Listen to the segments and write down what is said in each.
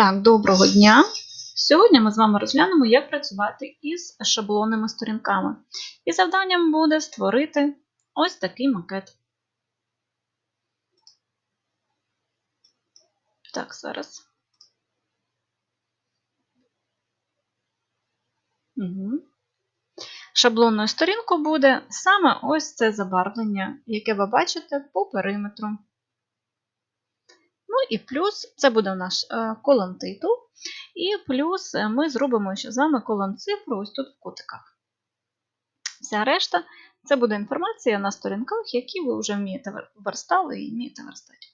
Так, доброго дня! Сьогодні ми з вами розглянемо, як працювати із шаблонними сторінками. І завданням буде створити ось такий макет. Так, зараз. Угу. Шаблонною сторінкою буде саме ось це забарвлення, яке ви бачите по периметру. Ну і плюс це буде наш колон титул. І плюс е, ми зробимо ще з вами колон цифру ось тут в кутиках. Вся решта це буде інформація на сторінках, які ви вже вмієте верстали і вмієте верстати.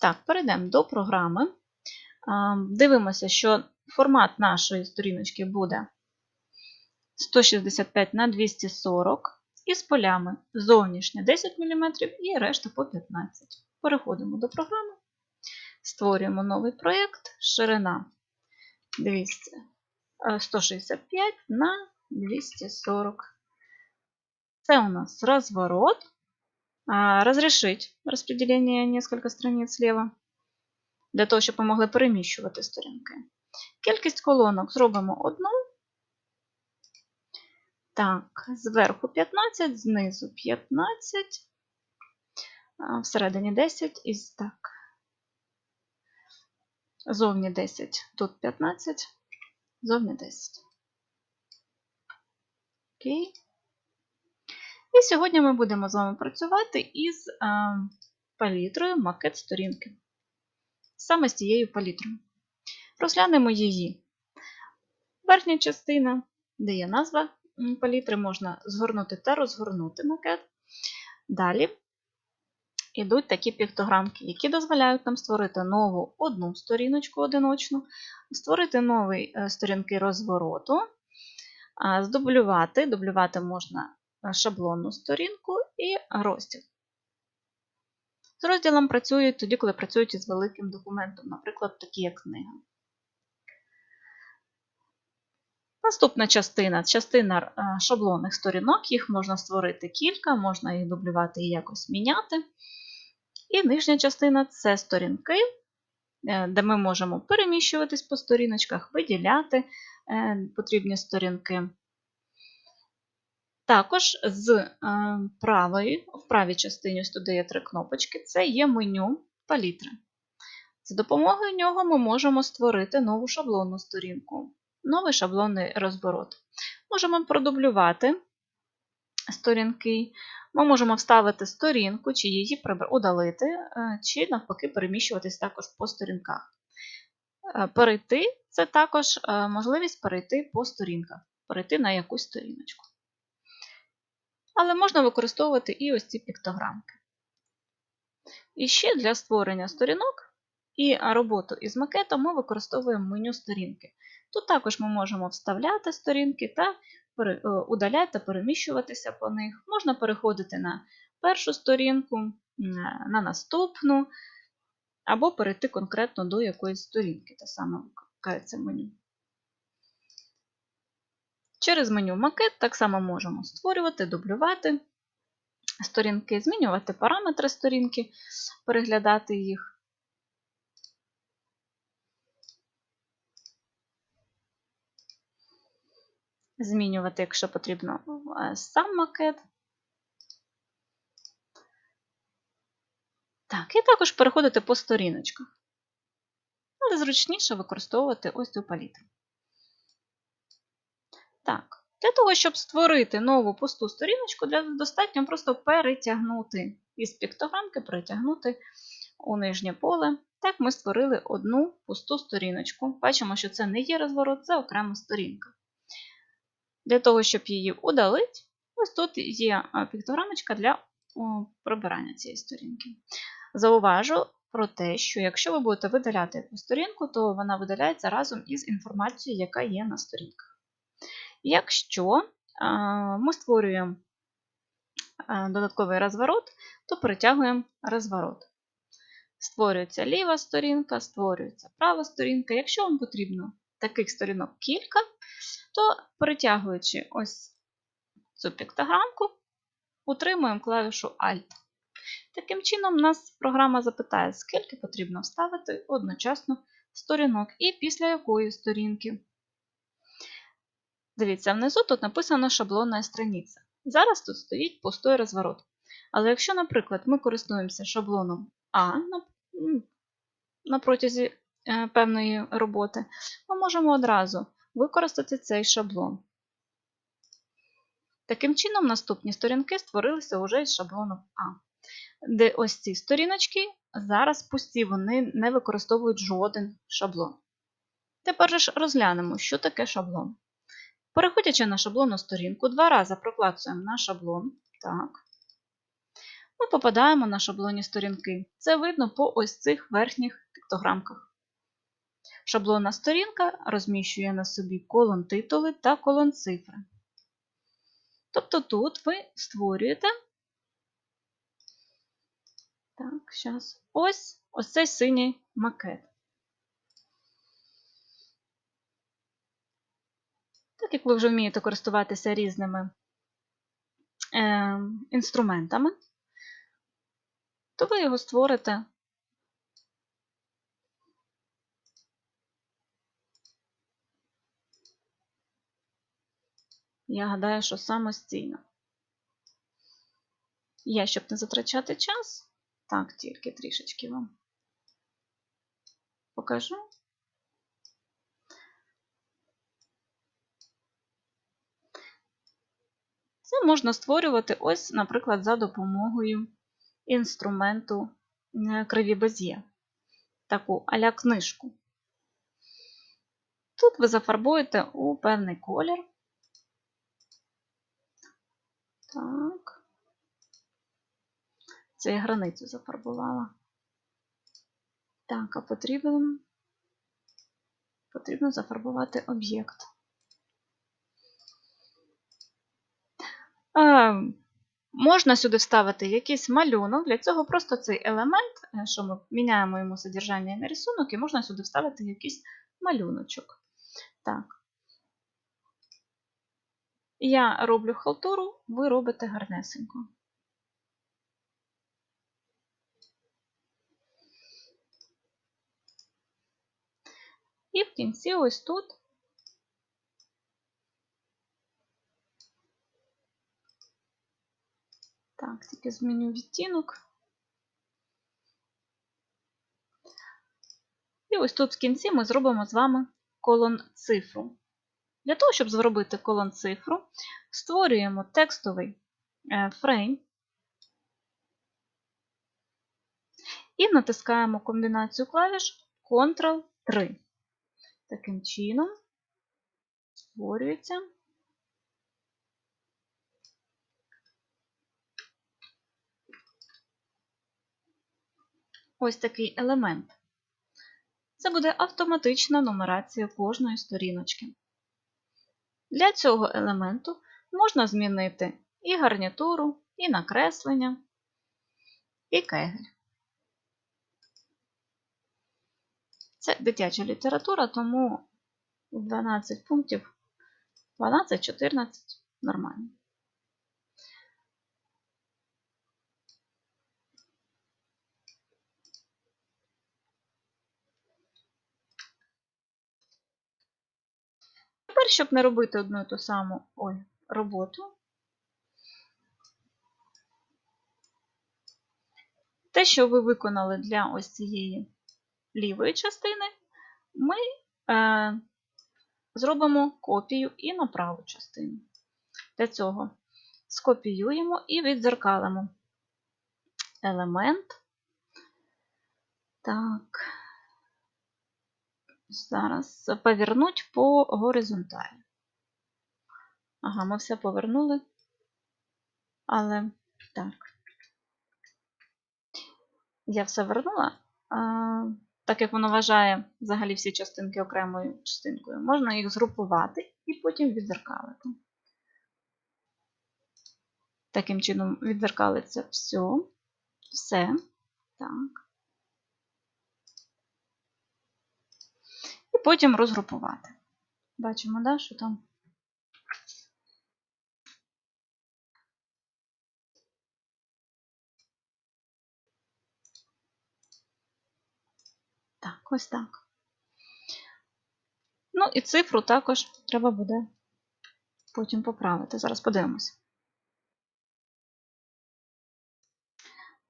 Так, перейдемо до програми. Дивимося, що формат нашої сторіночки буде 165 на 240 із полями зовнішня 10 мм і решта по 15 Переходимо до програми, створюємо новий проєкт, ширина 200, 165 на 240. Це у нас разворот. Разрешить розподілення несколько страниць слева, для того, щоб ми могли переміщувати сторінки. Кількість колонок зробимо одну. Так, зверху 15, знизу 15 всередині 10 і так. Зовні 10, тут 15, зовні 10. Окей. І сьогодні ми будемо з вами працювати із палітрою макет сторінки. Саме з цією палітрою. Розглянемо її. Верхня частина, де є назва палітри, можна згорнути та розгорнути макет. Далі ідуть такі піктограмки, які дозволяють нам створити нову одну сторіночку одиночну, створити нові е, сторінки розвороту, здублювати. Дублювати можна е, шаблонну сторінку і розділ. З розділом працюють тоді, коли працюють із великим документом, наприклад, такі як книга. Наступна частина частина е, шаблонних сторінок, їх можна створити кілька, можна їх дублювати і якось міняти. І нижня частина це сторінки, е, де ми можемо переміщуватись по сторіночках, виділяти е, потрібні сторінки. Також з е, правої, в правій частині ось туди є три кнопочки, це є меню палітри. За допомогою нього ми можемо створити нову шаблонну сторінку, новий шаблонний розворот. Можемо продублювати сторінки, ми можемо вставити сторінку, чи її удалити, е, чи навпаки переміщуватись також по сторінках. Е, перейти це також е, можливість перейти по сторінках, перейти на якусь сторіночку. Але можна використовувати і ось ці піктограмки. І ще для створення сторінок і роботу із макетом ми використовуємо меню сторінки. Тут також ми можемо вставляти сторінки та удаляти та переміщуватися по них. Можна переходити на першу сторінку, на наступну, або перейти конкретно до якоїсь сторінки, те саме вмикається меню. Через меню макет так само можемо створювати, дублювати сторінки, змінювати параметри сторінки, переглядати їх. Змінювати, якщо потрібно, е, сам макет. Так, і також переходити по сторіночках. Але зручніше використовувати ось цю палітру. Так, для того, щоб створити нову пусту сторіночку, достатньо просто перетягнути із піктограмки, перетягнути у нижнє поле. Так, ми створили одну пусту сторіночку. Бачимо, що це не є розворот, це окрема сторінка. Для того, щоб її удалити, ось тут є піктограмочка для прибирання цієї сторінки. Зауважу про те, що якщо ви будете видаляти якусь сторінку, то вона видаляється разом із інформацією, яка є на сторінках. Якщо ми створюємо додатковий розворот, то перетягуємо розворот. Створюється ліва сторінка, створюється права сторінка. Якщо вам потрібно таких сторінок кілька, то перетягуючи ось цю піктограмку, утримуємо клавішу Alt. Таким чином, нас програма запитає, скільки потрібно вставити одночасно сторінок і після якої сторінки. Дивіться, внизу тут написано шаблонна страниця. Зараз тут стоїть пустой розворот. Але якщо, наприклад, ми користуємося шаблоном А на, на протязі е, певної роботи, ми можемо одразу використати цей шаблон. Таким чином, наступні сторінки створилися вже із шаблоном А. Де ось ці сторіночки зараз пусті, вони не використовують жоден шаблон. Тепер ж розглянемо, що таке шаблон. Переходячи на шаблонну сторінку, два рази проклацуємо на шаблон. Так. Ми попадаємо на шаблонні сторінки. Це видно по ось цих верхніх піктограмках. Шаблонна сторінка розміщує на собі колон титули та колон цифри. Тобто тут ви створюєте так, зараз. Ось ось цей синій макет. Так як ви вже вмієте користуватися різними е, інструментами, то ви його створите Я гадаю, що самостійно. Я, щоб не затрачати час, так, тільки трішечки вам покажу. Це можна створювати ось, наприклад, за допомогою інструменту е, криві без'є, таку аля книжку. Тут ви зафарбуєте у певний колір. Так. Це я границю зафарбувала. Так, а потрібно, потрібно зафарбувати об'єкт. Можна сюди вставити якийсь малюнок. Для цього просто цей елемент, е, що ми міняємо йому содержання на рисунок, і можна сюди вставити якийсь малюночок. Так. Я роблю халтуру, ви робите гарнесенько. І в кінці ось тут так, тільки зміню відтінок. І ось тут в кінці ми зробимо з вами колон цифру. Для того, щоб зробити колон цифру, створюємо текстовий е, фрейм і натискаємо комбінацію клавіш Ctrl-3. Таким чином створюється ось такий елемент. Це буде автоматична нумерація кожної сторіночки. Для цього елементу можна змінити і гарнітуру, і накреслення, і кегель. Це дитяча література, тому 12 пунктів, 12-14 нормально. Тепер, щоб не робити одну і ту саму ой, роботу, те, що ви виконали для ось цієї лівої частини, ми е, зробимо копію і на праву частину. Для цього скопіюємо і відзеркалимо елемент. Так. Зараз повернуть по горизонталі. Ага, ми все повернули. Але так. Я все вернула. А, Так як воно вважає взагалі всі частинки окремою частинкою, можна їх згрупувати і потім відзеркалити. Таким чином відзеркалиться все. Все. Так. потім розгрупувати. Бачимо, да, що там. Так, ось так. Ну і цифру також треба буде потім поправити. Зараз подивимося.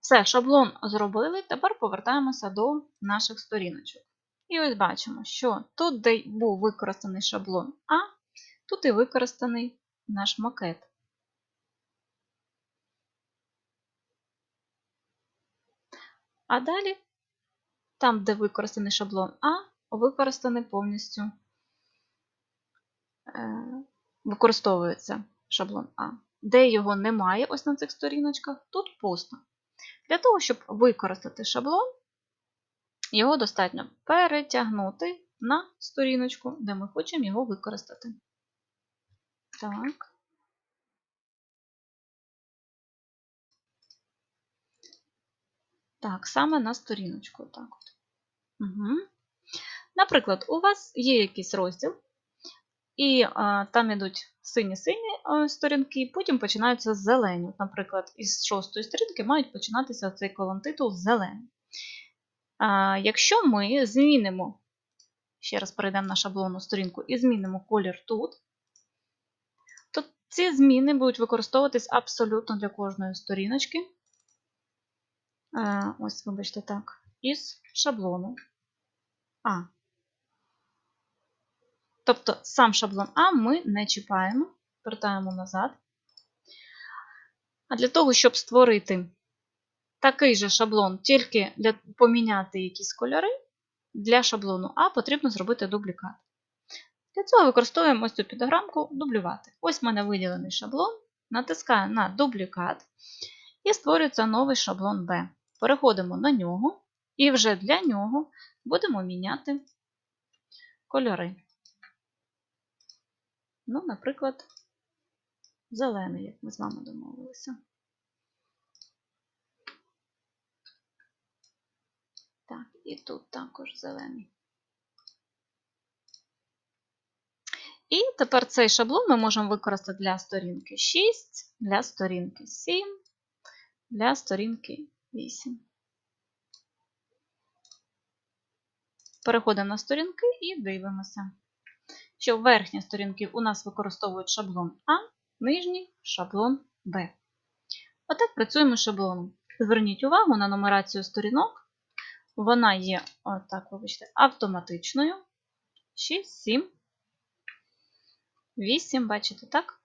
Все, шаблон зробили. Тепер повертаємося до наших сторіночок. І ось бачимо, що тут, де був використаний шаблон А, тут і використаний наш макет. А далі, там, де використаний шаблон А, використаний повністю е, використовується шаблон А. Де його немає, ось на цих сторіночках, тут пусто. Для того, щоб використати шаблон, його достатньо перетягнути на сторіночку, де ми хочемо його використати. Так. Так, саме на сторіночку. Так от. Угу. Наприклад, у вас є якийсь розділ, і а, там йдуть сині-сині сторінки, потім починаються зелені. Наприклад, із шостої сторінки мають починатися цей колон титул зелений. Якщо ми змінимо, ще раз перейдемо на шаблонну сторінку і змінимо колір тут, то ці зміни будуть використовуватись абсолютно для кожної сторіночки. Ось, вибачте, так, із шаблону А. Тобто сам шаблон А ми не чіпаємо, вертаємо назад. А для того, щоб створити такий же шаблон, тільки для поміняти якісь кольори, для шаблону А потрібно зробити дублікат. Для цього використовуємо ось цю підограмку дублювати. Ось в мене виділений шаблон, натискаю на дублікат і створюється новий шаблон B. Переходимо на нього, і вже для нього будемо міняти кольори. Ну, наприклад, зелений, як ми з вами домовилися. Так, і тут також зелений. І тепер цей шаблон ми можемо використати для сторінки 6, для сторінки 7, для сторінки 8. Переходимо на сторінки і дивимося що верхні сторінки у нас використовують шаблон А, нижній шаблон Б. Отак працюємо шаблоном. Зверніть увагу на нумерацію сторінок. Вона є отак, вибачте, автоматичною. 6, 7, 8, бачите, так?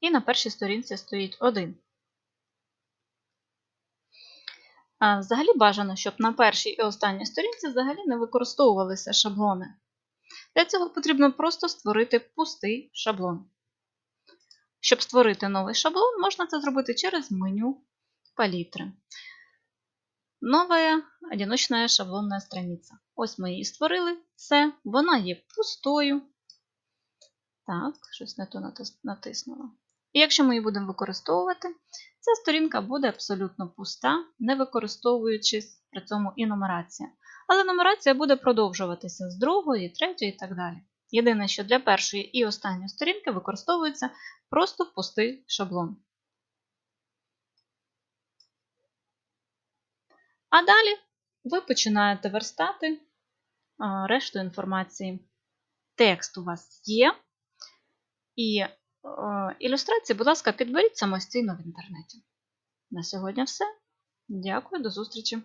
І на першій сторінці стоїть 1. Взагалі бажано, щоб на першій і останній сторінці взагалі не використовувалися шаблони. Для цього потрібно просто створити пустий шаблон. Щоб створити новий шаблон, можна це зробити через меню палітри. Нова одиночна шаблонна страниця. Ось ми її створили. Це, вона є пустою. Так, щось не то натиснула. І якщо ми її будемо використовувати, ця сторінка буде абсолютно пуста, не використовуючись при цьому і нумерація. Але нумерація буде продовжуватися з другої, третьої і так далі. Єдине, що для першої і останньої сторінки використовується просто пустий шаблон. А далі ви починаєте верстати решту інформації. Текст у вас є. І ілюстрації, будь ласка, підберіть самостійно в інтернеті. На сьогодні все. Дякую, до зустрічі!